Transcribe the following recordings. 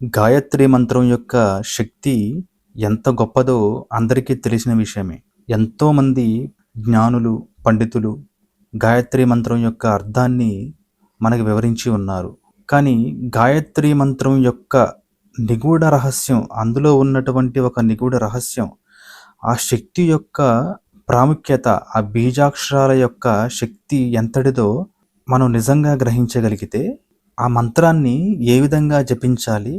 గాయత్రి మంత్రం యొక్క శక్తి ఎంత గొప్పదో అందరికీ తెలిసిన విషయమే. ఎంతోమంది జ్ఞానులు పండితులు గాయత్రి మంత్రం యొక్క అర్థాన్ని మనకు వివరించి ఉన్నారు. కానీ గాయత్రి మంత్రం యొక్క నిగూఢ రహస్యం అందులో ఉన్నటువంటి ఒక నిగూఢ రహస్యం ఆ శక్తి యొక్క ప్రాముఖ్యత ఆ బీజాక్షరాల యొక్క శక్తి ఎంతటిదో మనం నిజంగా గ్రహించగలిగితే ఆ మంత్రాన్ని ఏ విధంగా జపించాలి?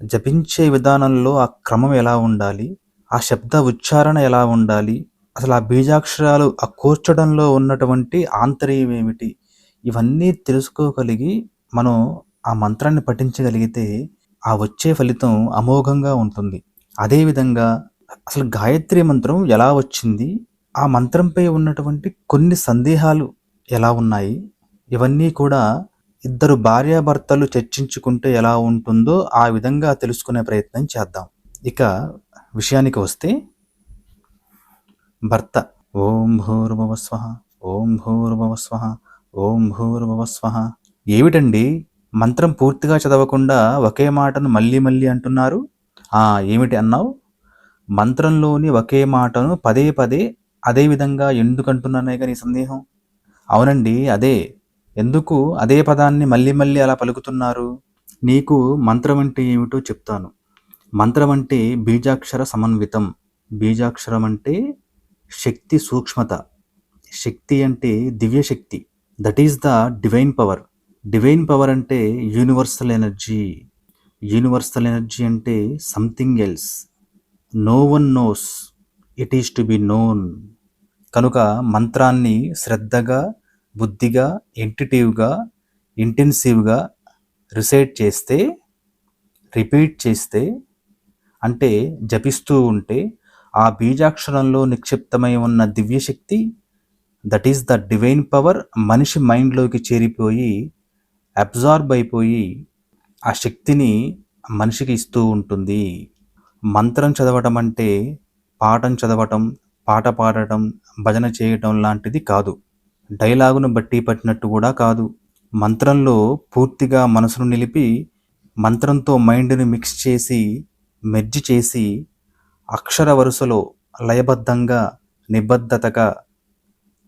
జపించే విధానంలో ఆ క్రమం ఎలా ఉండాలి? ఆ శబ్ద ఉచ్చారణ ఎలా ఉండాలి? అసలు ఆ బీజాక్షరాలు ఆ కూర్చడంలో ఉన్నటువంటి ఆంతర్యం ఏమిటి? ఇవన్నీ తెలుసుకోగలిగి మనం ఆ మంత్రాన్ని పఠించగలిగితే ఆ వచ్చే ఫలితం అమోఘంగా ఉంటుంది. అదేవిధంగా అసలు గాయత్రి మంత్రం ఎలా వచ్చింది? ఆ మంత్రంపై ఉన్నటువంటి కొన్ని సందేహాలు ఎలా ఉన్నాయి? ఇవన్నీ కూడా ఇద్దరు భార్యాభర్తలు చర్చించుకుంటే ఎలా ఉంటుందో ఆ విధంగా తెలుసుకునే ప్రయత్నం చేద్దాం. ఇక విషయానికి వస్తే భర్త. ఓం భూర్భవస్వ ఓం భూర్భవస్వ ఓం భూర్భవస్వ ఏమిటండి? మంత్రం పూర్తిగా చదవకుండా ఒకే మాటను మళ్ళీ మళ్ళీ అంటున్నారు? ఆ ఏమిటి అన్నావు? మంత్రంలోని ఒకే మాటను పదే పదే అదే విధంగా ఎందుకంటున్నానే కానీ సందేహం? అవునండి అదే. ఎందుకు అదే పదాన్ని మళ్ళీ మళ్ళీ అలా పలుకుతున్నారు? నీకు మంత్రం అంటే ఏమిటో చెప్తాను. మంత్రం అంటే బీజాక్షర సమన్వితం. బీజాక్షరం అంటే శక్తి సూక్ష్మత. శక్తి అంటే దివ్య శక్తి. That is the divine power divine power అంటే యూనివర్సల్ ఎనర్జీ యూనివర్సల్ ఎనర్జీ అంటే something else no one knows it is to be known కనుక మంత్రాన్ని శ్రద్ధగా బుద్ధిగా ఎంటిటివ్గా ఇంటెన్సివ్గా రిసైట్ చేస్తే రిపీట్ చేస్తే అంటే జపిస్తూ ఉంటే ఆ బీజాక్షరంలో నిక్షిప్తమై ఉన్న దివ్యశక్తి that is the divine power మనిషి మైండ్లోకి చేరిపోయి అబ్జార్బ్ అయిపోయి ఆ శక్తిని మనిషికి ఇస్తూ ఉంటుంది. మంత్రం చదవటం అంటే పాఠం చదవటం పాట పాడటం భజన చేయటం లాంటిది కాదు. డైలాగును బట్టి పట్టినట్టు కూడా కాదు. మంత్రంలో పూర్తిగా మనసును నిలిపి మంత్రంతో మైండ్ని మిక్స్ చేసి మెర్జ్ చేసి అక్షర వరుసలో లయబద్ధంగా నిబద్ధతగా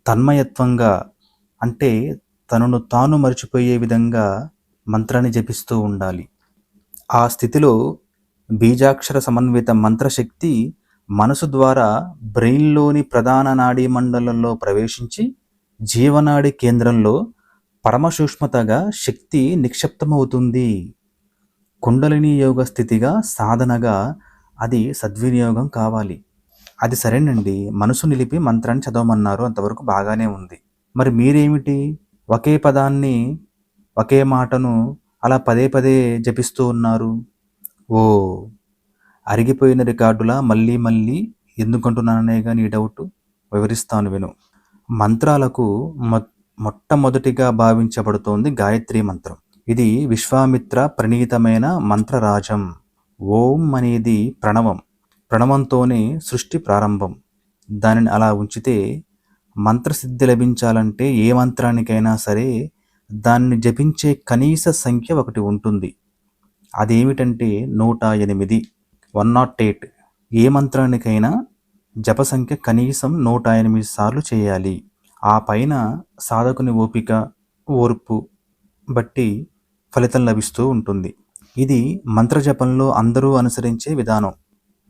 తన్మయత్వంగా అంటే తనను తాను మర్చిపోయే విధంగా మంత్రాన్ని జపిస్తూ ఉండాలి. ఆ స్థితిలో బీజాక్షర సమన్విత మంత్రశక్తి మనసు ద్వారా బ్రెయిన్లోని ప్రధాన నాడీ మండలంలో ప్రవేశించి జీవనాడి కేంద్రంలో పరమసూక్ష్మతగా శక్తి నిక్షిప్తమవుతుంది. కుండలిని యోగ స్థితిగా సాధనగా అది సద్వినియోగం కావాలి. అది సరేనండి. మనసు నిలిపి మంత్రాన్ని చదవమన్నారు. అంతవరకు బాగానే ఉంది. మరి మీరేమిటి? ఒకే పదాన్ని ఒకే మాటను అలా పదే పదే జపిస్తూ ఉన్నారు. ఓ అరిగిపోయిన రికార్డులా మళ్ళీ మళ్ళీ ఎందుకంటున్నాననేగా నీ డౌట్? వివరిస్తాను విను. మంత్రాలకు మొ మొట్టమొదటిగా భావించబడుతోంది గాయత్రి మంత్రం. ఇది విశ్వామిత్ర ప్రణీతమైన మంత్రరాజం. ఓం అనేది ప్రణవం. ప్రణవంతోనే సృష్టి ప్రారంభం. దానిని అలా ఉంచితే మంత్రసిద్ధి లభించాలంటే ఏ మంత్రానికైనా సరే దాన్ని జపించే కనీస సంఖ్య ఒకటి ఉంటుంది. అదేమిటంటే నూట ఎనిమిది. One nought eight. ఏ మంత్రానికైనా జప సంఖ్య కనీసం నూట ఎనిమిది సార్లు చేయాలి. ఆ పైన సాధకుని ఓపిక ఓర్పు బట్టి ఫలితం లభిస్తూ ఉంటుంది. ఇది మంత్రజపంలో అందరూ అనుసరించే విధానం.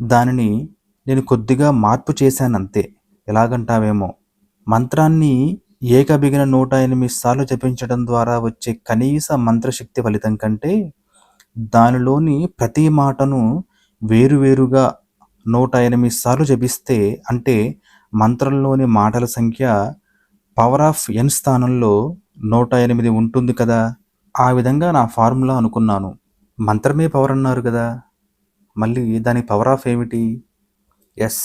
దానిని నేను కొద్దిగా మార్పు చేశానంతే. ఎలాగంటావేమో? మంత్రాన్ని ఏకబిగిన నూట ఎనిమిది సార్లు జపించడం ద్వారా వచ్చే కనీస మంత్రశక్తి ఫలితం కంటే దానిలోని ప్రతి మాటను వేరువేరుగా నూట ఎనిమిది సార్లు జపిస్తే అంటే మంత్రంలోని మాటల సంఖ్య పవర్ ఆఫ్ ఎన్ స్థానంలో నూట ఎనిమిది ఉంటుంది కదా. ఆ విధంగా నా ఫార్ములా అనుకున్నాను. మంత్రమే పవర్ అన్నారు కదా. మళ్ళీ దాని పవర్ ఆఫ్ ఏమిటి? Yes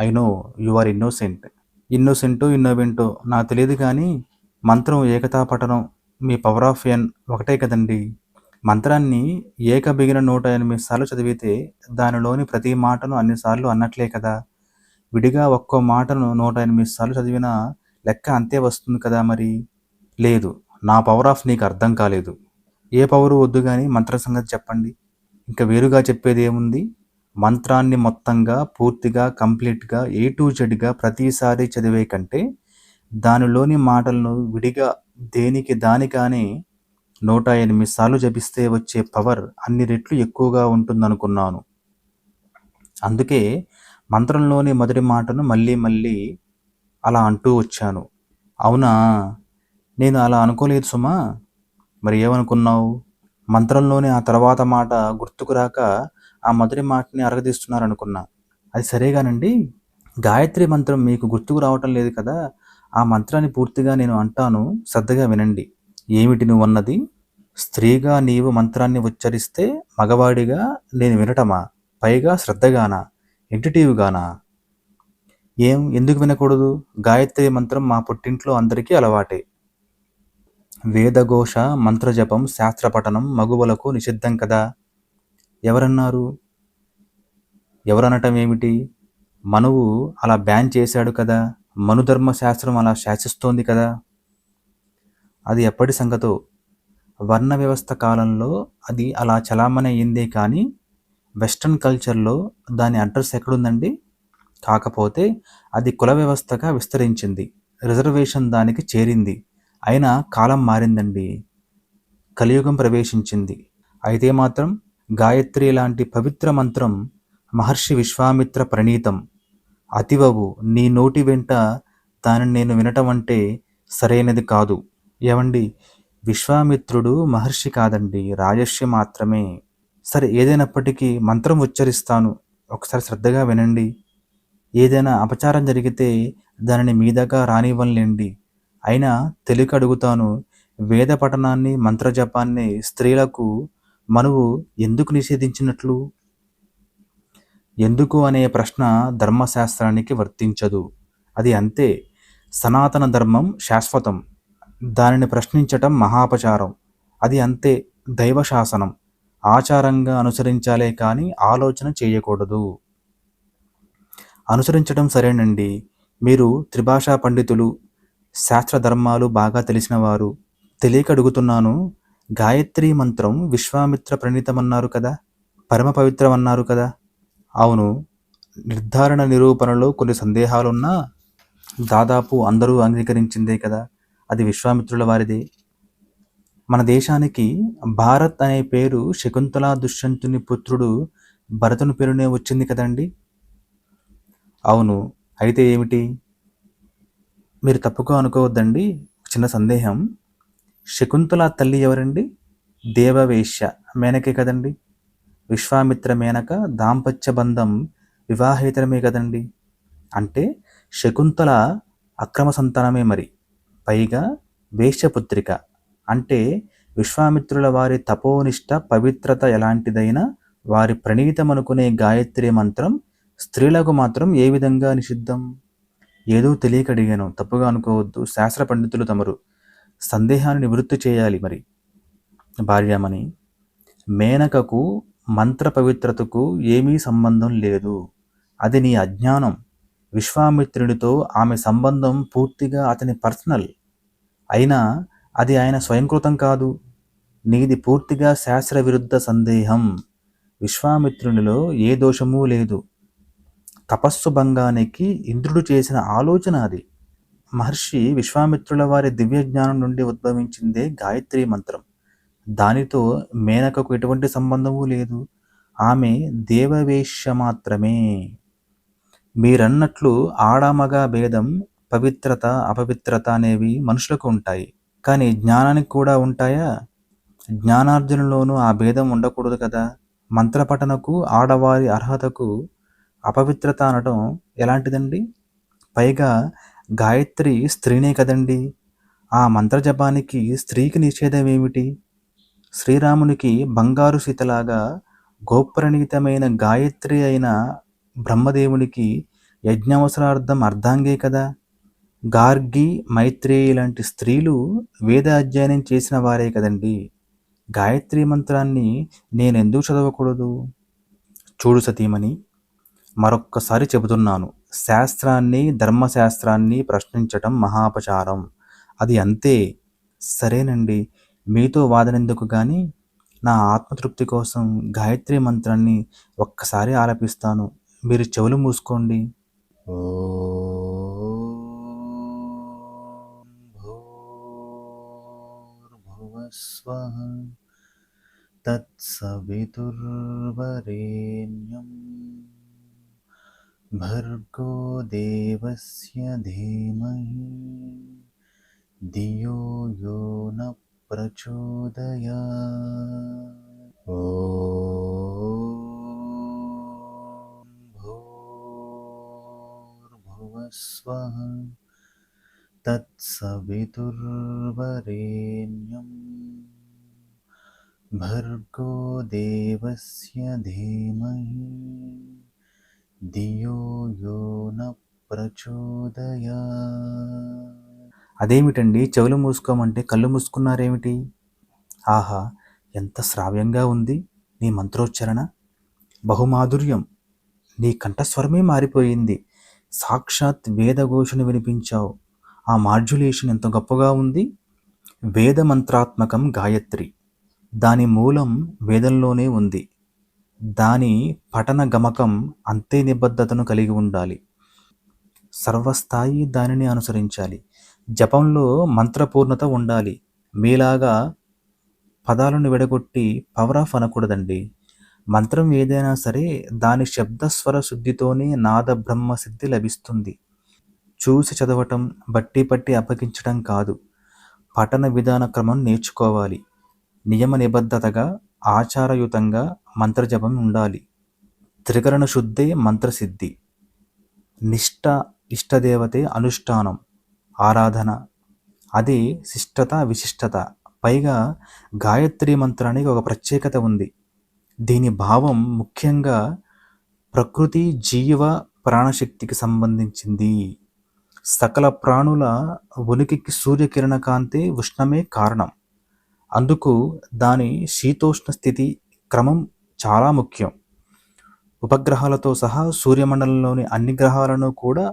I know you are innocent ఇన్నోసెంటో ఇన్నోవెంటో నాకు తెలియదు కానీ మంత్రం ఏకతా పఠనం మీ పవర్ ఆఫ్ ఎన్ ఒకటే కదండి. మంత్రాన్ని ఏక బిగిన నూట ఎనిమిది సార్లు చదివితే దానిలోని ప్రతి మాటను అన్నిసార్లు అన్నట్లే కదా. విడిగా ఒక్కో మాటను నూట ఎనిమిది సార్లు చదివినా లెక్క అంతే వస్తుంది కదా మరి? లేదు నా పవర్ ఆఫ్ నీకు అర్థం కాలేదు. ఏ పవరు వద్దు కానీ మంత్ర సంగతి చెప్పండి. ఇంకా వేరుగా చెప్పేది ఏముంది? మంత్రాన్ని మొత్తంగా పూర్తిగా కంప్లీట్గా ఏ టు జెడ్గా ప్రతిసారి చదివే కంటే దానిలోని మాటలను విడిగా దేనికి దానికానే నూట ఎనిమిది సార్లు జపిస్తే వచ్చే పవర్ అన్ని రెట్లు ఎక్కువగా ఉంటుందనుకున్నాను. అందుకే మంత్రంలోని మొదటి మాటను మళ్ళీ మళ్ళీ అలా అంటూ వచ్చాను. అవునా? నేను అలా అనుకోలేదు సుమా. మరి ఏమనుకున్నావు? మంత్రంలోని ఆ తర్వాత మాట గుర్తుకు రాక ఆ మొదటి మాటని అరగదీస్తున్నారనుకున్నా. అది సరేగానండి? గాయత్రి మంత్రం మీకు గుర్తుకు రావటం లేదు కదా? ఆ మంత్రాన్ని పూర్తిగా నేను అంటాను. శ్రద్ధగా వినండి. ఏమిటి నువ్వన్నది? స్త్రీగా నీవు మంత్రాన్ని ఉచ్చరిస్తే మగవాడిగా నేను వినటమా? పైగా శ్రద్ధగానా? ఎంటిటీవ్గానా ఏం? ఎందుకు వినకూడదు? గాయత్రి మంత్రం మా పుట్టింట్లో అందరికీ అలవాటే. వేదఘోష మంత్రజపం శాస్త్రపఠనం మగువలకు నిషిద్ధం కదా? ఎవరన్నారు? ఎవరనటం ఏమిటి? మనువు అలా బ్యాన్ చేశాడు కదా? మనుధర్మ శాస్త్రం అలా శాసిస్తోంది కదా? అది ఎప్పటి సంగతో? వర్ణ వ్యవస్థ కాలంలో అది అలా చలామణి అయ్యిందే కానీ వెస్ట్రన్ కల్చర్లో దాని అడ్రస్ ఎక్కడుందండి? కాకపోతే అది కుల వ్యవస్థగా విస్తరించింది. రిజర్వేషన్ దానికి చేరింది. అయినా కాలం మారిందండి. కలియుగం ప్రవేశించింది. అయితే మాత్రం గాయత్రి లాంటి పవిత్ర మంత్రం మహర్షి విశ్వామిత్ర ప్రణీతం అతివవు నీ నోటి వెంట దానిని నేను వినటం అంటే సరైనది కాదు. ఏమండి విశ్వామిత్రుడు మహర్షి కాదండి రాజర్షి మాత్రమే. సరే ఏదైనప్పటికీ మంత్రం ఉచ్చరిస్తాను. ఒకసారి శ్రద్ధగా వినండి. ఏదైనా అపచారం జరిగితే దానిని మీదగా రానివ్వలేండి అయినా తెలియక అడుగుతాను వేద పఠనాన్ని మంత్రజపాన్ని స్త్రీలకు మనువు ఎందుకు నిషేధించినట్లు? ఎందుకు అనే ప్రశ్న ధర్మశాస్త్రానికి వర్తించదు. అది అంతే. సనాతన ధర్మం శాశ్వతం. దానిని ప్రశ్నించటం మహాపచారం. అది అంతే దైవశాసనం. ఆచారంగా అనుసరించాలే కానీ ఆలోచన చేయకూడదు. అనుసరించడం సరేనండి. మీరు త్రిభాషా పండితులు శాస్త్ర ధర్మాలు బాగా తెలిసినవారు. తెలియక అడుగుతున్నాను గాయత్రి మంత్రం విశ్వామిత్ర ప్రణీతమన్నారు కదా పరమ పవిత్రమన్నారు కదా. అవును నిర్ధారణ నిరూపణలో కొన్ని సందేహాలున్నా దాదాపు అందరూ అంగీకరించిందే కదా. అది విశ్వామిత్రుల వారిదే. మన దేశానికి భారత్ అనే పేరు శకుంతలా దుష్యంతుని పుత్రుడు భరతుని పేరునే వచ్చింది కదండి. అవును అయితే ఏమిటి? మీరు తప్పుగా అనుకోవద్దండి చిన్న సందేహం. శకుంతల తల్లి ఎవరండి? దేవవేశ్య మేనకే కదండి. విశ్వామిత్ర మేనక దాంపత్య బంధం వివాహేతరమే కదండి. అంటే శకుంతల అక్రమ సంతానమే మరి. పైగా వేషపుత్రిక అంటే విశ్వామిత్రుల వారి తపోనిష్ట పవిత్రత ఎలాంటిదైనా వారి ప్రణీతమనుకునే గాయత్రి మంత్రం స్త్రీలకు మాత్రం ఏ విధంగా నిషిద్ధం? ఏదో తెలియక అడిగాను తప్పుగా అనుకోవద్దు. శాస్త్ర పండితులు తమరు. సందేహాన్ని నివృత్తి చేయాలి మరి. భార్యామణి మేనకకు మంత్ర పవిత్రతకు ఏమీ సంబంధం లేదు. అది నీ అజ్ఞానం. విశ్వామిత్రుడితో ఆమె సంబంధం పూర్తిగా అతని పర్సనల్. అయినా అది ఆయన స్వయంకృతం కాదు. నీది పూర్తిగా శాస్త్ర విరుద్ధ సందేహం. విశ్వామిత్రునిలో ఏ దోషమూ లేదు. తపస్సు భంగానికి ఇంద్రుడు చేసిన ఆలోచన అది. మహర్షి విశ్వామిత్రుల వారి దివ్య జ్ఞానం నుండి ఉద్భవించిందే గాయత్రి మంత్రం. దానితో మేనకకు ఎటువంటి సంబంధము లేదు. ఆమె దేవవేశ్య మాత్రమే. మీరన్నట్లు ఆడామగా భేదం పవిత్రత అపవిత్రత అనేవి మనుషులకు ఉంటాయి. కానీ జ్ఞానానికి కూడా ఉంటాయా? జ్ఞానార్జునలోనూ ఆ భేదం ఉండకూడదు కదా? మంత్రపఠనకు ఆడవారి అర్హతకు అపవిత్రత అనడం ఎలాంటిదండి? పైగా గాయత్రి స్త్రీనే కదండి. ఆ మంత్రజపానికి స్త్రీకి నిషేధం ఏమిటి శ్రీరామునికి బంగారు సీతలాగా గోప్రణీతమైన గాయత్రి అయిన బ్రహ్మదేవునికి యజ్ఞావసరార్థం అర్ధాంగే కదా? గార్గి మైత్రేయి లాంటి స్త్రీలు వేద అధ్యయనం చేసిన వారే కదండి. గాయత్రి మంత్రాన్ని నేను ఎందుకు చదవకూడదు? చూడు సతీమణి మరొక్కసారి చెబుతున్నాను. శాస్త్రాన్ని ధర్మశాస్త్రాన్ని ప్రశ్నించటం మహాపచారం. అది అంతే. సరేనండి. మీతో వాదనెందుకు కానీ నా ఆత్మతృప్తి కోసం గాయత్రి మంత్రాన్ని ఒక్కసారి ఆలపిస్తాను. మీరు చెవులు మూసుకోండి. భూర్భువస్వ తత్సవితుర్వరేణ్యం భర్గో దేవస్య ధీమహి ధియో యో న ప్రచోదయా ఓ స్వ తత్సవితుర్వరేణ్యం భర్గో దేవస్య ధీమహి ధియో యో న ప్రచోదయా అదేమిటండి? చెవులు మూసుకోమంటే కళ్ళు మూసుకున్నారేమిటి? ఆహా ఎంత శ్రావ్యంగా ఉంది నీ మంత్రోచ్చరణ. బహుమాధుర్యం. నీ కంఠస్వరమే మారిపోయింది. సాక్షాత్ వేదఘోషను వినిపించావు. ఆ మాడ్యులేషన్ ఎంత గొప్పగా ఉంది? వేద మంత్రాత్మకం గాయత్రి. దాని మూలం వేదంలోనే ఉంది. దాని పఠన గమకం అంతే నిబద్ధతను కలిగి ఉండాలి. సర్వస్థాయి దానిని అనుసరించాలి. జపంలో మంత్రపూర్ణత ఉండాలి. మీలాగా పదాలను విడగొట్టి పవర్ ఆఫ్ అనకూడదండి. మంత్రం ఏదైనా సరే దాని శబ్దస్వర శుద్ధితోనే నాద బ్రహ్మ సిద్ధి లభిస్తుంది. చూసి చదవటం బట్టి పట్టి అప్పగించటం కాదు. పఠన విధాన క్రమం నేర్చుకోవాలి. నియమ నిబద్ధతగా ఆచారయుతంగా మంత్రజపం ఉండాలి. త్రికరణ శుద్ధే మంత్రసిద్ధి నిష్ట ఇష్టదేవతే అనుష్ఠానం. ఆరాధన. అది శిష్టత విశిష్టత. పైగా గాయత్రి మంత్రానికి ఒక ప్రత్యేకత ఉంది. దీని భావం ముఖ్యంగా ప్రకృతి జీవ ప్రాణశక్తికి సంబంధించింది. సకల ప్రాణుల ఉనికికి సూర్యకిరణ కాంతి ఉష్ణమే కారణం. అందుకు దాని శీతోష్ణ స్థితి క్రమం చాలా ముఖ్యం. ఉపగ్రహాలతో సహా సూర్యమండలంలోని అన్ని గ్రహాలను కూడా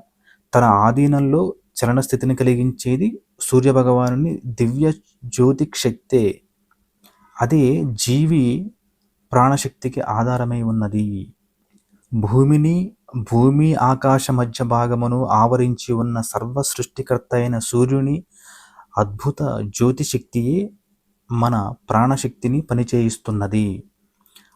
తన ఆధీనంలో చలన స్థితిని కలిగించేది సూర్యభగవానుని దివ్య జ్యోతిక్ శక్తే అదే జీవి ప్రాణశక్తికి ఆధారమై ఉన్నది. భూమిని భూమి ఆకాశ మధ్య భాగమును ఆవరించి ఉన్న సర్వ సృష్టికర్త అయిన సూర్యుని అద్భుత జ్యోతిశక్తియే మన ప్రాణశక్తిని పనిచేయిస్తున్నది.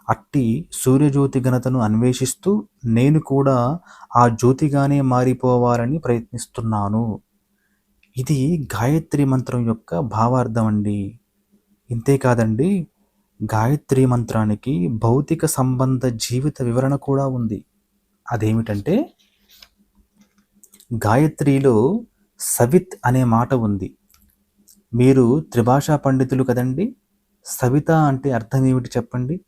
అట్టి సూర్యజ్యోతి ఘనతను అన్వేషిస్తూ నేను కూడా ఆ జ్యోతిగానే మారిపోవాలని ప్రయత్నిస్తున్నాను. ఇది గాయత్రి మంత్రం యొక్క భావార్థం అండి. ఇంతేకాదండి గాయత్రి మంత్రానికి భౌతిక సంబంధ జీవిత వివరణ కూడా ఉంది. అదేమిటంటే గాయత్రిలో సవిత్ అనే మాట ఉంది. మీరు త్రిభాషా పండితులు కదండి సవిత అంటే అర్థం ఏమిటి చెప్పండి?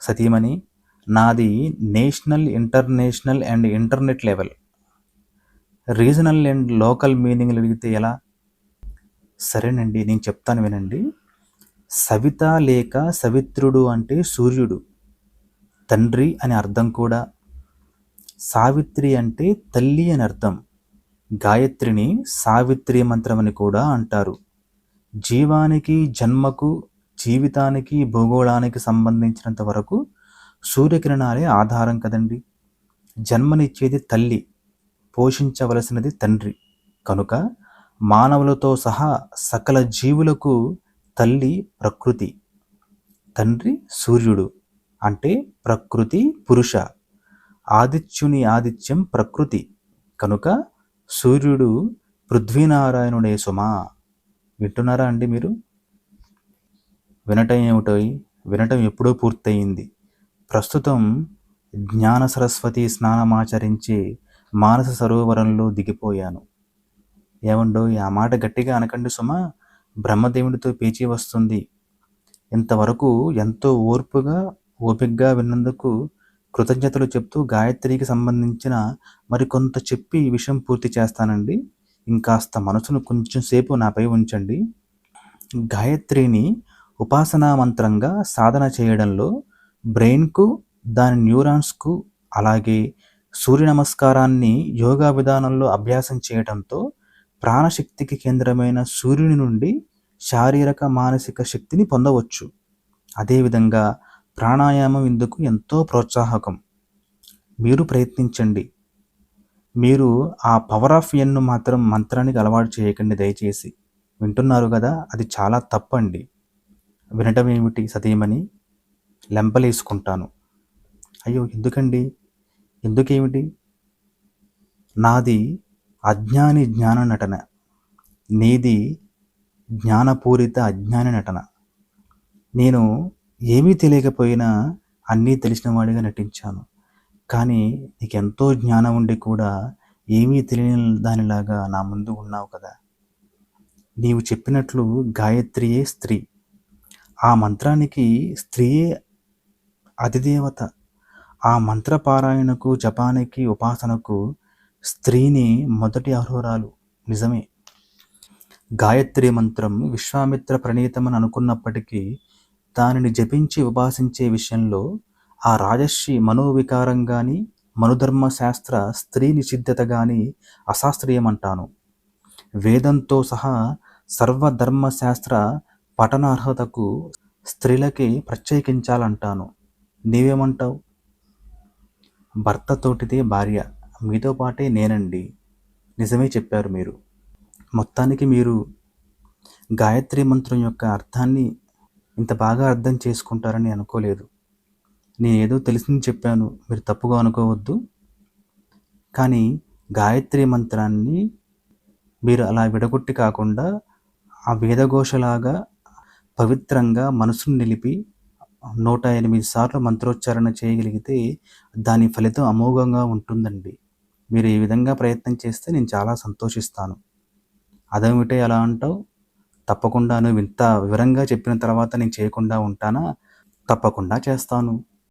సతీమణి నాది national international and internet level. Regional and local మీనింగ్లు అడిగితే ఎలా? సరేనండి నేను చెప్తాను వినండి. సవిత లేక సవిత్రుడు అంటే సూర్యుడు. తండ్రి అని అర్థం కూడా. సావిత్రి అంటే తల్లి అని అర్థం. గాయత్రిని సావిత్రి మంత్రం అని కూడా అంటారు. జీవానికి జన్మకు జీవితానికి భూగోళానికి సంబంధించినంత వరకు సూర్యకిరణాలే ఆధారం కదండి. జన్మనిచ్చేది తల్లి పోషించవలసినది తండ్రి. కనుక మానవులతో సహా సకల జీవులకు తల్లి ప్రకృతి. తండ్రి సూర్యుడు అంటే ప్రకృతి పురుష. ఆదిత్యుని ఆదిత్యం ప్రకృతి. కనుక సూర్యుడు పృథ్వీనారాయణుడే సుమా. వింటున్నారా అండి మీరు? వినటం ఏమిటో వినటం ఎప్పుడో పూర్తయింది. ప్రస్తుతం జ్ఞాన సరస్వతి స్నానమాచరించి మానస సరోవరంలో దిగిపోయాను. ఏమండో ఆ మాట గట్టిగా అనకండి సుమా. బ్రహ్మదేవుడితో పేచీ వస్తుంది. ఇంతవరకు ఎంతో ఓర్పుగా ఓపికగా విన్నందుకు కృతజ్ఞతలు చెప్తూ గాయత్రికి సంబంధించిన మరికొంత చెప్పి ఈ విషయం పూర్తి చేస్తానండి. ఇంకాస్త మనసును కొంచెం సేపు నాపై ఉంచండి. గాయత్రిని ఉపాసనా మంత్రంగా సాధన చేయడంలో బ్రెయిన్కు దాని న్యూరాన్స్కు అలాగే సూర్య నమస్కారాన్ని యోగా విధానంలో అభ్యాసం చేయడంతో ప్రాణశక్తికి కేంద్రమైన సూర్యుని నుండి శారీరక మానసిక శక్తిని పొందవచ్చు. అదేవిధంగా ప్రాణాయామం ఇందుకు ఎంతో ప్రోత్సాహకం. మీరు ప్రయత్నించండి. మీరు ఆ పవర్ ఆఫ్ ఎన్ను మాత్రం మంత్రానికి అలవాటు చేయకండి దయచేసి. వింటున్నారు కదా అది చాలా తప్పండి. వినటం ఏమిటి సతీమని లెంపలేసుకుంటాను. అయ్యో ఎందుకండి? ఎందుకేమిటి? నాది అజ్ఞాని జ్ఞాన నటన. నీది జ్ఞానపూరిత అజ్ఞాన నటన. నేను ఏమీ తెలియకపోయినా అన్నీ తెలిసిన వాడిగా నటించాను. కానీ నీకెంతో జ్ఞానం ఉండి కూడా ఏమీ తెలియని దానిలాగా నా ముందు ఉన్నావు కదా. నీవు చెప్పినట్లు గాయత్రియే స్త్రీ. ఆ మంత్రానికి స్త్రీయే అధిదేవత ఆ మంత్రపారాయణకు జపానికి ఉపాసనకు స్త్రీని మొదటి అర్హురాలు. నిజమే. గాయత్రి మంత్రం విశ్వామిత్ర ప్రణీతమని అనుకున్నప్పటికీ దానిని జపించి ఉపాసించే విషయంలో ఆ రాజర్షి మనోవికారం కానీ మనుధర్మ శాస్త్ర స్త్రీ నిషిద్ధత కానీ అశాస్త్రీయమంటాను. వేదంతో సహా సర్వధర్మశాస్త్ర పఠనార్హతకు స్త్రీలకి ప్రత్యేకించాలంటాను. నీవేమంటావు? భర్తతోటిదే భార్య. మీతో పాటే నేనండి. నిజమే చెప్పారు మీరు. మొత్తానికి మీరు గాయత్రి మంత్రం యొక్క అర్థాన్ని ఇంత బాగా అర్థం చేసుకుంటారని అనుకోలేదు. నేనేదో తెలిసింది చెప్పాను. మీరు తప్పుగా అనుకోవద్దు. కానీ గాయత్రి మంత్రాన్ని మీరు అలా విడగొట్టి కాకుండా ఆ వేదఘోషలాగా పవిత్రంగా మనసును నిలిపి నూట ఎనిమిది సార్లు మంత్రోచ్చారణ చేయగలిగితే దాని ఫలితం అమోఘంగా ఉంటుందండి. మీరు ఈ విధంగా ప్రయత్నం చేస్తే నేను చాలా సంతోషిస్తాను. అదేమిటే అలా అంటావు? తప్పకుండా నువ్వు ఇంత వివరంగా చెప్పిన తర్వాత నేను చేయకుండా ఉంటానా? తప్పకుండా చేస్తాను.